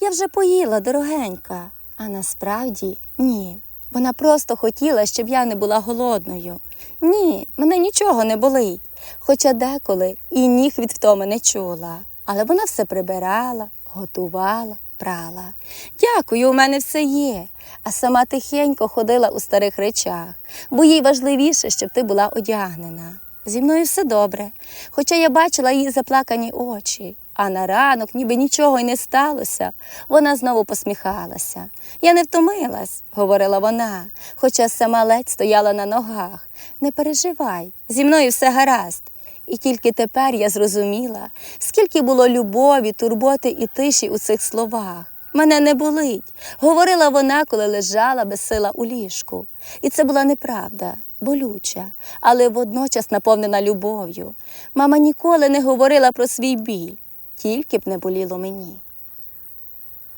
Я вже поїла, дорогенька. А насправді ні. Вона просто хотіла, щоб я не була голодною. Ні, мене нічого не болить. Хоча деколи і ніг від втоми не чула. Але вона все прибирала, готувала, прала. Дякую, у мене все є. А сама тихенько ходила у старих речах, бо їй важливіше, щоб ти була одягнена. Зі мною все добре, хоча я бачила її заплакані очі, а на ранок, ніби нічого й не сталося, вона знову посміхалася. Я не втомилась, говорила вона, хоча сама ледь стояла на ногах. Не переживай, зі мною все гаразд. І тільки тепер я зрозуміла, скільки було любові, турботи і тиші у цих словах. Мене не болить, говорила вона, коли лежала безсила у ліжку. І це була неправда, болюча, але водночас наповнена любов'ю. Мама ніколи не говорила про свій біль, тільки б не боліло мені.